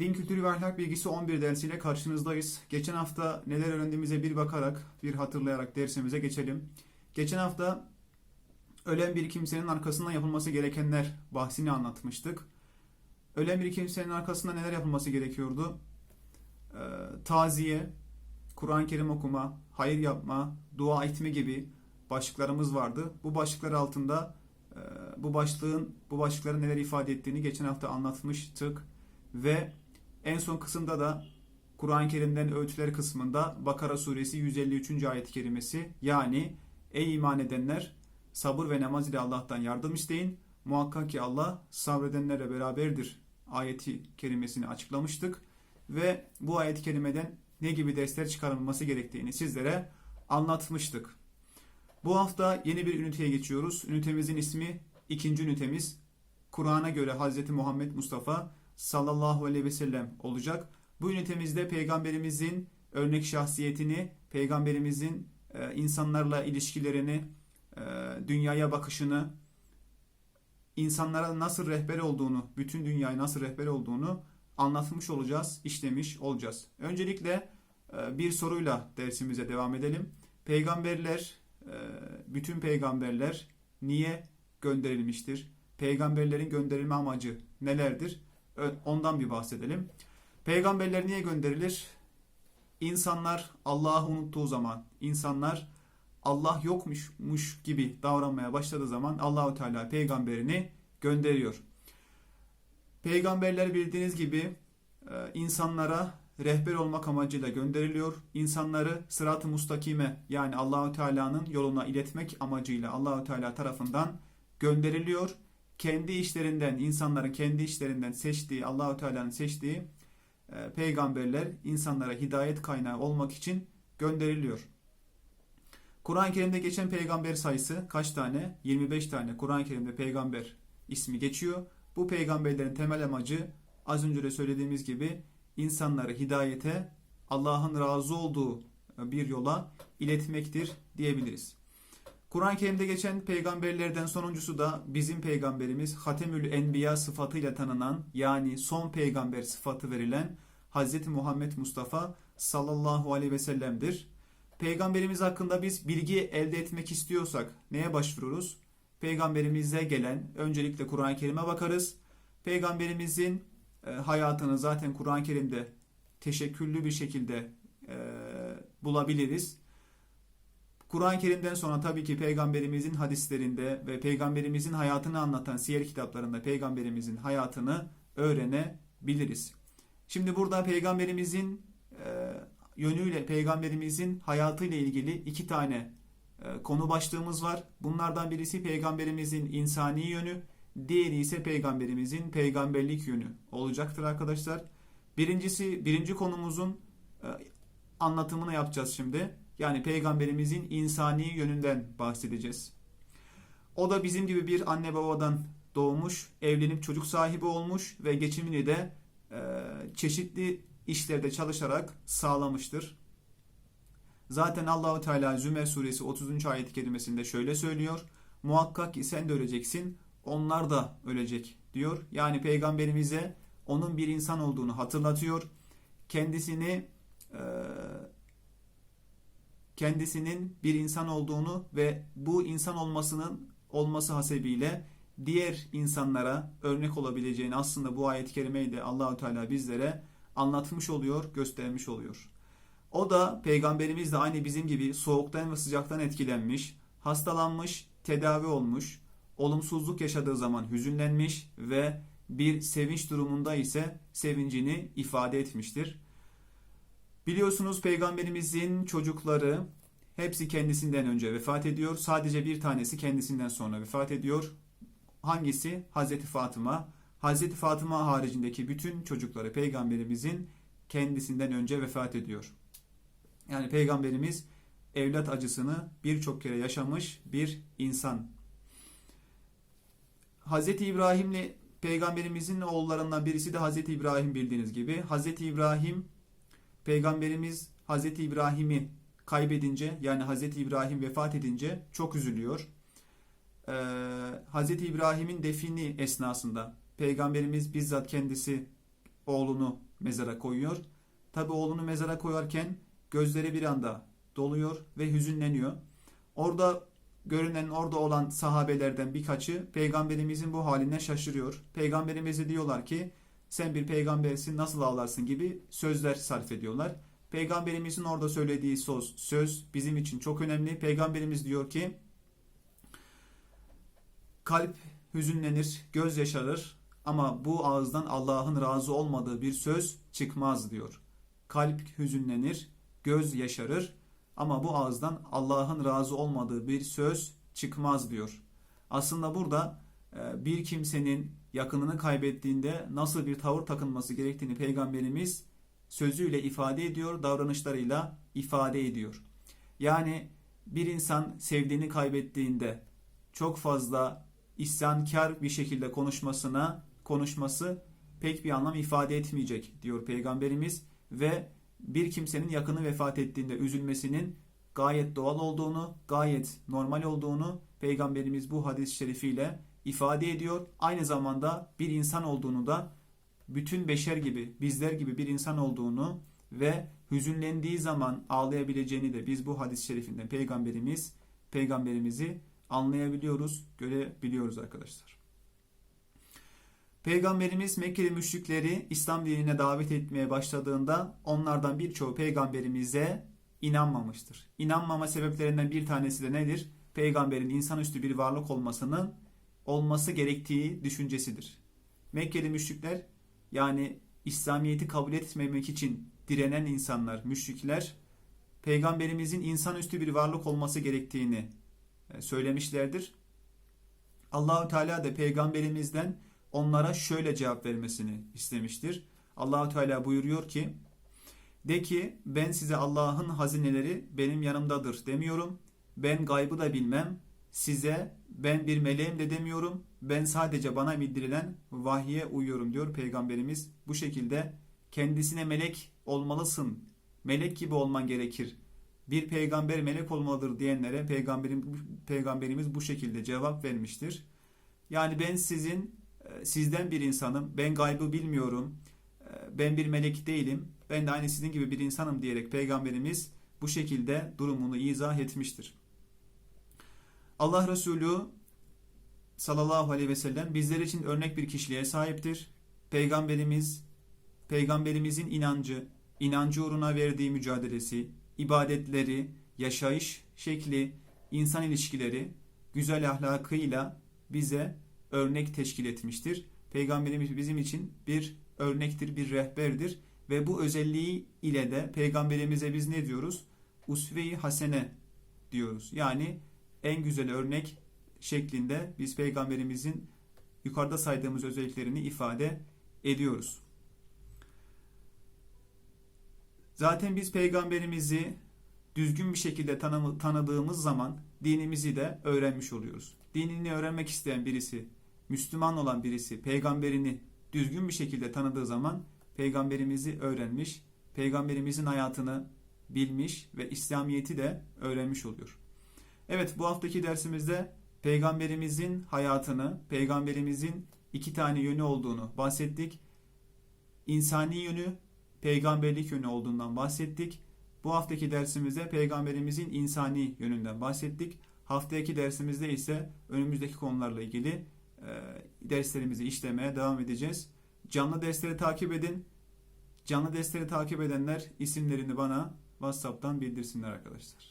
Din kültürü ve ahlak bilgisi 11 dersiyle karşınızdayız. Geçen hafta neler öğrendiğimize bir bakarak, bir hatırlayarak dersimize geçelim. Geçen hafta ölen bir kimsenin arkasından yapılması gerekenler bahsini anlatmıştık. Ölen bir kimsenin arkasında neler yapılması gerekiyordu? Ee, taziye, Kur'an-ı Kerim okuma, hayır yapma, dua etme gibi başlıklarımız vardı. Bu başlıklar altında e, bu başlığın bu başlıkların neler ifade ettiğini geçen hafta anlatmıştık ve en son kısımda da Kur'an-ı Kerim'den öğütler kısmında Bakara suresi 153. ayet-i kerimesi yani ey iman edenler sabır ve namaz ile Allah'tan yardım isteyin. Muhakkak ki Allah sabredenlerle beraberdir ayeti kerimesini açıklamıştık ve bu ayet-i kerimeden ne gibi dersler çıkarılması gerektiğini sizlere anlatmıştık. Bu hafta yeni bir üniteye geçiyoruz. Ünitemizin ismi ikinci ünitemiz Kur'an'a göre Hz. Muhammed Mustafa sallallahu aleyhi ve sellem olacak. Bu ünitemizde peygamberimizin örnek şahsiyetini, peygamberimizin e, insanlarla ilişkilerini, e, dünyaya bakışını, insanlara nasıl rehber olduğunu, bütün dünyaya nasıl rehber olduğunu anlatmış olacağız, işlemiş olacağız. Öncelikle e, bir soruyla dersimize devam edelim. Peygamberler, bütün peygamberler niye gönderilmiştir? Peygamberlerin gönderilme amacı nelerdir? Ö- Ondan bir bahsedelim. Peygamberler niye gönderilir? İnsanlar Allah'ı unuttuğu zaman, insanlar Allah yokmuş gibi davranmaya başladığı zaman Allahu Teala peygamberini gönderiyor. Peygamberler bildiğiniz gibi e, insanlara rehber olmak amacıyla gönderiliyor. İnsanları sırat-ı mustakime yani Allahu Teala'nın yoluna iletmek amacıyla Allahu Teala tarafından gönderiliyor. Kendi işlerinden, insanların kendi işlerinden seçtiği, Allahu Teala'nın seçtiği e, peygamberler insanlara hidayet kaynağı olmak için gönderiliyor. Kur'an-ı Kerim'de geçen peygamber sayısı kaç tane? 25 tane Kur'an-ı Kerim'de peygamber ismi geçiyor. Bu peygamberlerin temel amacı az önce de söylediğimiz gibi insanları hidayete, Allah'ın razı olduğu bir yola iletmektir diyebiliriz. Kur'an-ı Kerim'de geçen peygamberlerden sonuncusu da bizim peygamberimiz Hatemül Enbiya sıfatıyla tanınan yani son peygamber sıfatı verilen Hz. Muhammed Mustafa sallallahu aleyhi ve sellem'dir. Peygamberimiz hakkında biz bilgi elde etmek istiyorsak neye başvururuz? Peygamberimize gelen öncelikle Kur'an-ı Kerim'e bakarız. Peygamberimizin e, hayatını zaten Kur'an-ı Kerim'de teşekküllü bir şekilde e, bulabiliriz. Kur'an-ı Kerim'den sonra tabii ki peygamberimizin hadislerinde ve peygamberimizin hayatını anlatan siyer kitaplarında peygamberimizin hayatını öğrenebiliriz. Şimdi burada peygamberimizin e, yönüyle peygamberimizin hayatıyla ilgili iki tane e, konu başlığımız var. Bunlardan birisi peygamberimizin insani yönü, diğeri ise peygamberimizin peygamberlik yönü olacaktır arkadaşlar. Birincisi birinci konumuzun e, anlatımını yapacağız şimdi. Yani peygamberimizin insani yönünden bahsedeceğiz. O da bizim gibi bir anne babadan doğmuş, evlenip çocuk sahibi olmuş ve geçimini de e, çeşitli işlerde çalışarak sağlamıştır. Zaten Allahu Teala Zümer suresi 30. ayet-i şöyle söylüyor. Muhakkak ki sen de öleceksin, onlar da ölecek diyor. Yani peygamberimize onun bir insan olduğunu hatırlatıyor. Kendisini e, kendisinin bir insan olduğunu ve bu insan olmasının olması hasebiyle diğer insanlara örnek olabileceğini aslında bu ayet-i kerimeyi de Allahu Teala bizlere anlatmış oluyor, göstermiş oluyor. O da peygamberimiz de aynı bizim gibi soğuktan ve sıcaktan etkilenmiş, hastalanmış, tedavi olmuş, olumsuzluk yaşadığı zaman hüzünlenmiş ve bir sevinç durumunda ise sevincini ifade etmiştir. Biliyorsunuz peygamberimizin çocukları hepsi kendisinden önce vefat ediyor. Sadece bir tanesi kendisinden sonra vefat ediyor. Hangisi? Hazreti Fatıma. Hazreti Fatıma haricindeki bütün çocukları peygamberimizin kendisinden önce vefat ediyor. Yani peygamberimiz evlat acısını birçok kere yaşamış bir insan. Hazreti İbrahim'le peygamberimizin oğullarından birisi de Hazreti İbrahim bildiğiniz gibi. Hazreti İbrahim peygamberimiz Hazreti İbrahim'i kaybedince yani Hazreti İbrahim vefat edince çok üzülüyor. Ee, Hazreti İbrahim'in defini esnasında peygamberimiz bizzat kendisi oğlunu mezara koyuyor. Tabi oğlunu mezara koyarken gözleri bir anda doluyor ve hüzünleniyor. Orada görünen orada olan sahabelerden birkaçı peygamberimizin bu haline şaşırıyor. Peygamberimize diyorlar ki sen bir peygambersin nasıl ağlarsın gibi sözler sarf ediyorlar. Peygamberimizin orada söylediği söz, söz bizim için çok önemli. Peygamberimiz diyor ki kalp hüzünlenir, göz yaşarır ama bu ağızdan Allah'ın razı olmadığı bir söz çıkmaz diyor. Kalp hüzünlenir, göz yaşarır ama bu ağızdan Allah'ın razı olmadığı bir söz çıkmaz diyor. Aslında burada bir kimsenin yakınını kaybettiğinde nasıl bir tavır takınması gerektiğini peygamberimiz sözüyle ifade ediyor, davranışlarıyla ifade ediyor. Yani bir insan sevdiğini kaybettiğinde çok fazla isyankar bir şekilde konuşmasına konuşması pek bir anlam ifade etmeyecek diyor peygamberimiz ve bir kimsenin yakını vefat ettiğinde üzülmesinin gayet doğal olduğunu, gayet normal olduğunu peygamberimiz bu hadis-i şerifiyle ifade ediyor. Aynı zamanda bir insan olduğunu da bütün beşer gibi, bizler gibi bir insan olduğunu ve hüzünlendiği zaman ağlayabileceğini de biz bu hadis-i şerifinden peygamberimiz peygamberimizi anlayabiliyoruz, görebiliyoruz arkadaşlar. Peygamberimiz Mekkeli müşrikleri İslam dinine davet etmeye başladığında onlardan birçoğu peygamberimize inanmamıştır. İnanmama sebeplerinden bir tanesi de nedir? Peygamberin insanüstü bir varlık olmasının olması gerektiği düşüncesidir. Mekkeli müşrikler yani İslamiyet'i kabul etmemek için direnen insanlar, müşrikler peygamberimizin insanüstü bir varlık olması gerektiğini e, söylemişlerdir. Allahü Teala da peygamberimizden onlara şöyle cevap vermesini istemiştir. Allahü Teala buyuruyor ki: De ki ben size Allah'ın hazineleri benim yanımdadır demiyorum. Ben gaybı da bilmem. Size ben bir meleğim de demiyorum. Ben sadece bana bildirilen vahye uyuyorum diyor peygamberimiz. Bu şekilde kendisine melek olmalısın. Melek gibi olman gerekir. Bir peygamber melek olmalıdır diyenlere peygamberim, peygamberimiz bu şekilde cevap vermiştir. Yani ben sizin sizden bir insanım. Ben gaybı bilmiyorum. Ben bir melek değilim. Ben de aynı sizin gibi bir insanım diyerek peygamberimiz bu şekilde durumunu izah etmiştir. Allah Resulü sallallahu aleyhi ve sellem bizler için örnek bir kişiliğe sahiptir. Peygamberimiz, peygamberimizin inancı, inancı uğruna verdiği mücadelesi, ibadetleri, yaşayış şekli, insan ilişkileri, güzel ahlakıyla bize örnek teşkil etmiştir. Peygamberimiz bizim için bir örnektir, bir rehberdir ve bu özelliği ile de peygamberimize biz ne diyoruz? Usve-i hasene diyoruz. Yani en güzel örnek şeklinde biz peygamberimizin yukarıda saydığımız özelliklerini ifade ediyoruz. Zaten biz peygamberimizi düzgün bir şekilde tanıdığımız zaman dinimizi de öğrenmiş oluyoruz. Dinini öğrenmek isteyen birisi, Müslüman olan birisi peygamberini düzgün bir şekilde tanıdığı zaman peygamberimizi öğrenmiş, peygamberimizin hayatını bilmiş ve İslamiyet'i de öğrenmiş oluyor. Evet bu haftaki dersimizde peygamberimizin hayatını, peygamberimizin iki tane yönü olduğunu bahsettik. İnsani yönü, peygamberlik yönü olduğundan bahsettik. Bu haftaki dersimizde peygamberimizin insani yönünden bahsettik. Haftaki dersimizde ise önümüzdeki konularla ilgili e, derslerimizi işlemeye devam edeceğiz. Canlı dersleri takip edin. Canlı dersleri takip edenler isimlerini bana WhatsApp'tan bildirsinler arkadaşlar.